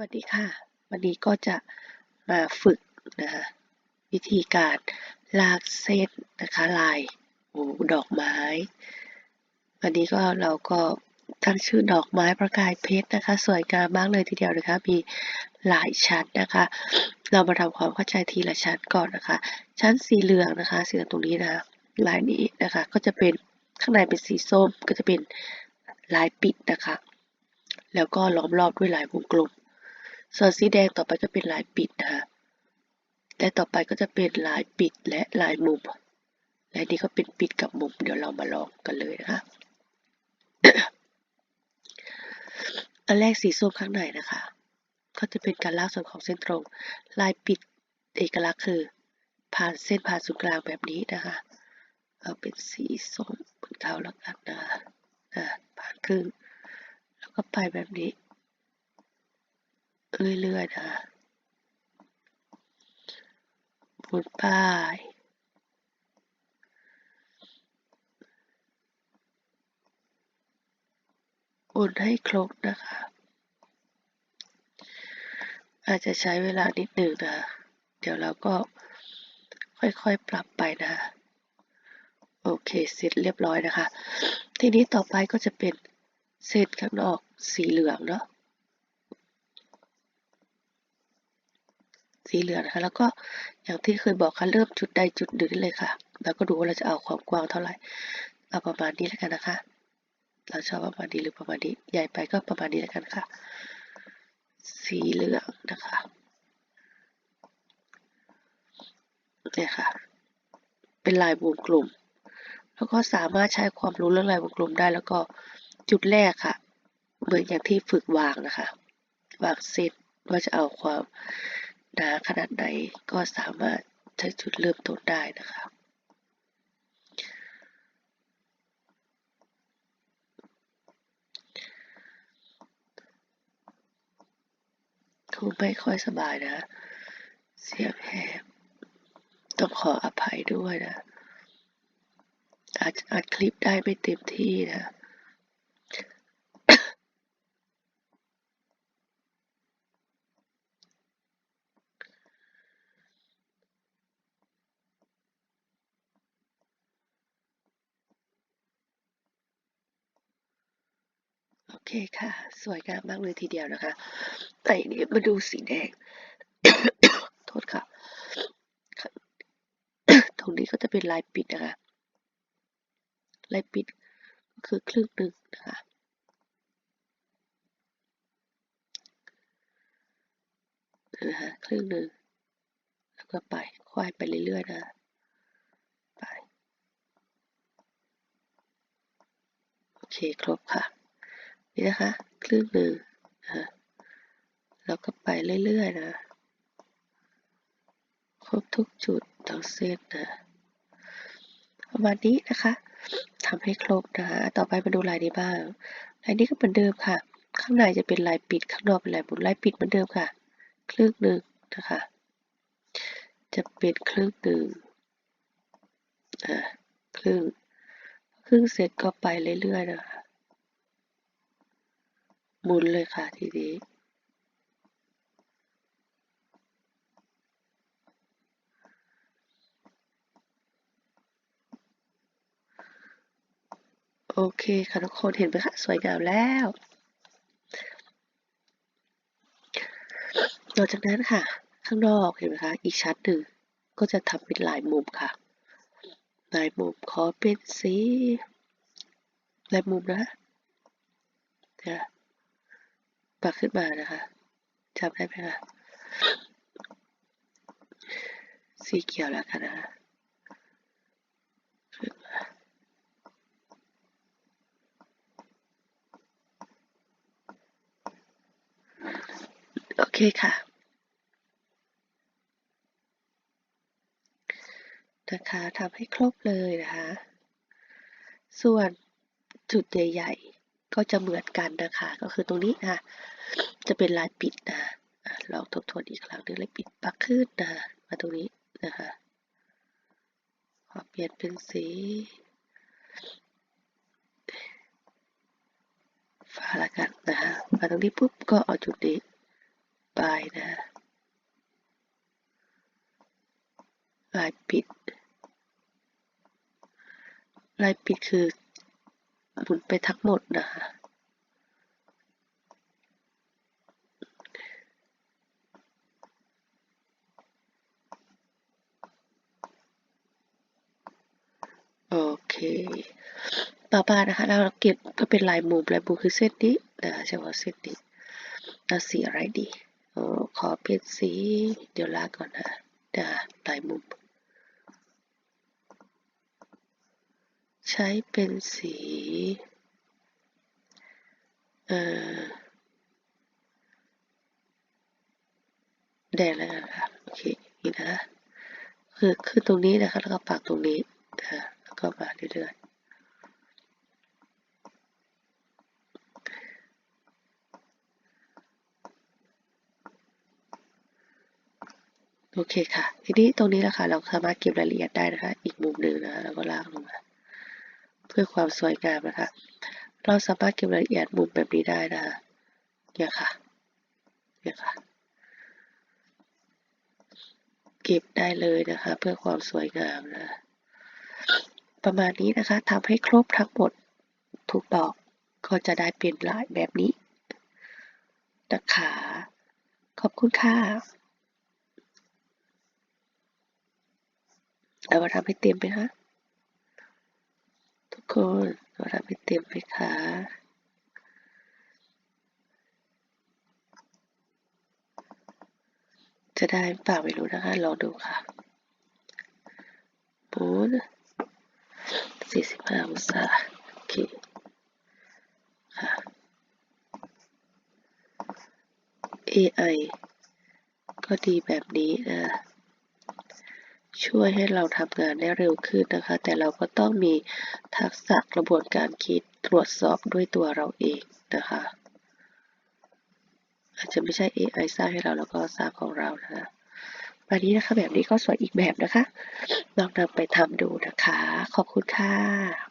วัสดีค่ะ วันนี้ก็จะมาฝึกนะคะวิธีการลากเส้นนะคะลายโอ้ดอกไม้ วันนี้ก็เราก็ตั้งชื่อดอกไม้ประกายเพชรนะคะ สวยงามมากเลยทีเดียวนะคะ มีหลายชั้นนะคะ เรามาทำความเข้าใจทีละชั้นก่อนนะคะ ชั้นสีเหลืองนะคะสีเหลืองตรงนี้นะคะลายนี้นะคะ ก็จะเป็นข้างในเป็นสีส้มก็จะเป็นลายปิดนะคะ แล้วก็ล้อมรอบด้วยลายวงกลม ส่วนสีแดงต่อไปก็เป็นลายปิดนะคะและต่อไปก็จะเป็นลายปิดและลายมุม และนี่ก็เป็นปิดกับมุม เดี๋ยวเรามาลองกันเลยนะคะ อันแรกสีส้มข้างในนะคะ ก็จะเป็นการลากส่วนของเส้นตรง ลายปิดเอกลักษณ์คือ ผ่านเส้นผ่านศูนย์กลางแบบนี้นะคะ เอาเป็นสีส้มเหมือนเขาแล้วกันนะผ่านครึ่ง แล้วก็ไปแบบนี้ เรื่อยๆนะคะบนป้ายบนให้ครบนะคะ อาจจะใช้เวลานิดหนึ่งนะ เดี๋ยวเราก็ค่อยๆปรับไปนะ โอเคเสร็จเรียบร้อยนะคะ ทีนี้ต่อไปก็จะเป็นเส้นข้างนอกสีเหลืองเนาะ สีเหลืองนะคะ แล้วก็อย่างที่เคยบอกค่ะเริ่มจุดใดจุดหนึ่งได้เลยค่ะ แล้วก็ดูว่าเราจะเอาความกว้างเท่าไหร่ เอาประมาณนี้แล้วกันนะคะ เราชอบประมาณนี้หรือประมาณนี้ ใหญ่ไปก็ประมาณนี้แล้วกันค่ะ สีเหลืองนะคะเนี่ยค่ะ เป็นลายวงกลม แล้วก็สามารถใช้ความรู้เรื่องลายวงกลมได้ แล้วก็จุดแรกค่ะ เหมือนอย่างที่ฝึกวางนะคะ วางเส้นว่าจะเอาความ หนาขนาดไหนก็สามารถใช้จุดเริ่มต้นได้นะคะคงไม่ค่อยสบายนะ เสียงแหบต้องขออภัยด้วยนะ อาจจะอัดคลิปได้ไม่เต็มที่นะ คค่ะ สวยงามมากเลยทีเดียวนะคะไอ้นี่มาดูสีแดง โทษค่ะ ตรงนี้ก็จะเป็นลายปิดนะคะ ลายปิดก็คือครึ่งหนึ่งนะคะนะคะครึ่งหนึ่งแล้วก็ไปควายไปเรื่อยๆนะไป โอเค ครบค่ะ นี่นะคะ ครึ่งหนึ่งนะแล้วก็ไปเรื่อยๆนะ ครบทุกจุดทั้งเส้นนะประมาณนี้นะคะทำให้ครบนะคะต่อไปมาดูลายนี้บ้างลายนี้ก็เหมือนเดิมค่ะ ข้างในจะเป็นลายปิดข้างนอกเป็นลายบุญลายปิดเหมือนเดิมค่ะ ครึ่งหนึ่งนะคะ จะเป็นครึ่งหนึ่งครึ่งครึ่งเสร็จก็ไปเรื่อยๆนะคะ หมุนเลยค่ะทีนี้โอเคค่ะทุกคนเห็นไหมคะสวยงามแล้วนอกจากนั้นค่ะ ข้างนอกเห็นไหมคะ อีกชั้นหนึ่งก็จะทำเป็นลายมุมค่ะ ลายมุมขอเป็นสีลายมุมนะเนี่ย ปักขึ้นมานะคะจำได้ไหมคะสีเขียวแล้วกันนะคะขึ้นมาโอเคค่ะนะคะทำให้ครบเลยนะคะ ส่วนจุดใหญ่ ๆ ก็จะเหมือนกันนะคะ ก็คือตรงนี้นะจะเป็นลายปิดนะลองทบทวนอีกครั้งหนึงเลยปิดปักขึ้นนะมาตรงนี้นะคะขอเปลี่ยนเป็นสีฟ้าละกันนะคะมาตรงนี้ปุ๊บก็เอาจุดนี้ไปนะลายปิด ลายปิดคือ หมุนไปทั้งหมดนะคะโอเค ต่อมานะคะเราเก็บก็เป็นลายมุมลายมุมคือเส้นนี้นะเฉพาะเส้นนี้เราสีอะไรดีอขอเป็นสี เดี๋ยวลากก่อนนะนะลายมุม ใช้เป็นสี เอ่อ แดงแล้วกันค่ะโอเคนี่นะคือคือตรงนี้นะคะ แล้วก็ปักตรงนี้นะแล้วก็มาเรื่อยๆโอเคค่ะ ทีนี้ตรงนี้แหละค่ะเราสามารถเก็บรายละเอียดได้นะคะ อีกมุมหนึ่งนะแล้วก็ลากลงมา พื่อความสวยงามนะคะ เราสามารถเก็บรายละเอียดมุมแบบนี้ได้นะคะเนี่ยค่ะเนี่ยค่ะ เก็บได้เลยนะคะ เพื่อความสวยงามนะ ประมาณนี้นะคะทำให้ครบทั้งหมดทุกดอกก็จะได้เป็นลายแบบนี้นะคะ ขอบคุณค่ะเอามาทำให้เต็มไหมคะ กคนเราทำให้เต็มไหมคะจะได้เปล่าไม่รู้นะคะลองดูค่ะปูน45องศาโอเคค่ะ AI ก็ดีแบบนี้นะ ช่วยให้เราทำงานได้เร็วขึ้นนะคะ แต่เราก็ต้องมีทักษะกระบวนการคิดตรวจสอบด้วยตัวเราเองนะคะ อาจจะไม่ใช่ AI สร้างให้เราแล้วก็สร้างของเรานะคะวันนี้นะคะแบบนี้ก็สวยอีกแบบนะคะ ลองนำไปทำดูนะคะ ขอบคุณค่ะ